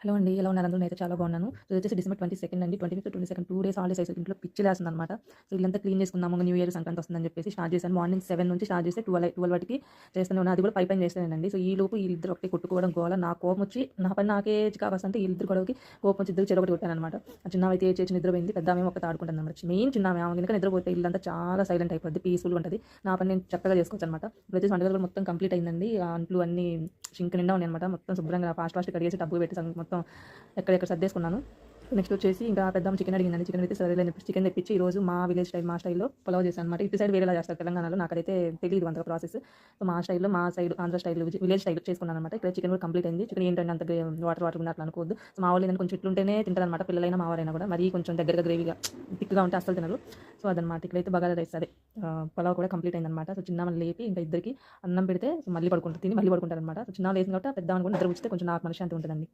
Hello అండి ఎలా ఉన్నారు? అందరూ అయితే చాలా బాగున్నాను. సో వచ్చేసి డిసెంబర్ ట్వంటీ సెకండ్ అండి. Twenty fifth twenty second two days holidays అయితే ఇంట్లో పిచ్చి లేస్తుంది అనమాట సో ఇల్లంతా క్లీన్ చేసుకుందాము న్యూ ఇయర్ సంక్రాంతి వస్తుందని చెప్పేసి స్టార్ట్ చేశాను. మార్నింగ్ సెవెన్ నుంచి స్టార్ట్ చేస్తే ట్వెల్వ్ ట్వెల్వ్ వరకు చేస్తాను. అది కూడా పై పైన చేస్తానండి. సో ఈ లోపు వీళ్ళిద్దరు ఒకటి కొట్టుకోవడం గోల. నా కోపం వచ్చి నా పని నాకే కావాల్సింటే వీళ్ళిద్దరు గొడవకి కోపం వచ్చి ఇద్దరు చెరొకటి కొట్టాను అనమాట చిన్న అయితే చేసి నిద్రపోయింది. పెద్ద ఆమె ఒకటి ఆడుకుంటాను అనమాట. మెయిన్ చిన్న ఆమె ఆమె కనుక నిద్రపోతే ఇల్లంతా చాలా సైలెంట్ అయిపోద్ది. పీస్ఫుల్ ఉంటుంది. నా పని నేను చక్కగా చేసుకోవచ్చు అనమాట ప్రతి వచ్చేసి వంటగది మొత్తం కంప్లీట్ అయిందండి. అంట్లు అన్ని షింక్ నిండా ఉన్నాయి అనమాట మొత్తం శుభ్రంగా ఫాస్ట్ ఫాస్ట్ కడిగేసి డబ్బు పెట్టి మొత్తం ఎక్కడెక్కడ సర్దేసుకున్నాను. నెక్స్ట్ వచ్చేసి ఇంకా పెద్ద చికెన్ అడిగిందండి. చికెన్ అయితే సరే అని చెప్పి చికెన్ తెప్పించి ఈ రోజు మా విలేజ్ స్టైల్ మా స్టైల్లో పొలవ్ చేశాను అనమాట ఇటు సైడ్ వేరేలా చేస్తారు తెలంగాణలో. నాకు అయితే తెలియదు అంత ప్రాసెస్ సో మా స్టైల్లో మా side Andhra style village style చేసుకున్నాను అనమాట ఇక్కడ చికెన్ కూడా కంప్లీట్ అయింది. చికెన్ ఏంటంటే అంత వాటర్ వాటర్ ఉన్నట్లు అనుకోవద్దు. సో మా వాళ్ళు కొంచెం ఇట్లుంటేనే తింటారు అనమాట పిల్లలైనా మా వారైనా కూడా. మరీ కొంచెం దగ్గరగా గ్రేవీగా థిక్గా ఉంటే అస్సలు తినరు. సో అదనమాట ఇక్కడైతే బగారా రైస్ అదే. ఆ, కూడా కంప్లీట్ అయిందనమాట సో చిన్న మళ్ళీ లేపి ఇంకా ఇద్దరికి అన్నం పెడితే మళ్ళీ పడుకుంటారు తిని మళ్ళీ పడుకుంటారు అనమాట సో చిన్న లేసింది కాబట్టి పెద్ద కూడా నిద్ర వచ్చితే కొంచెం నాకు మనశ్శాంతి ఉంటుందండి.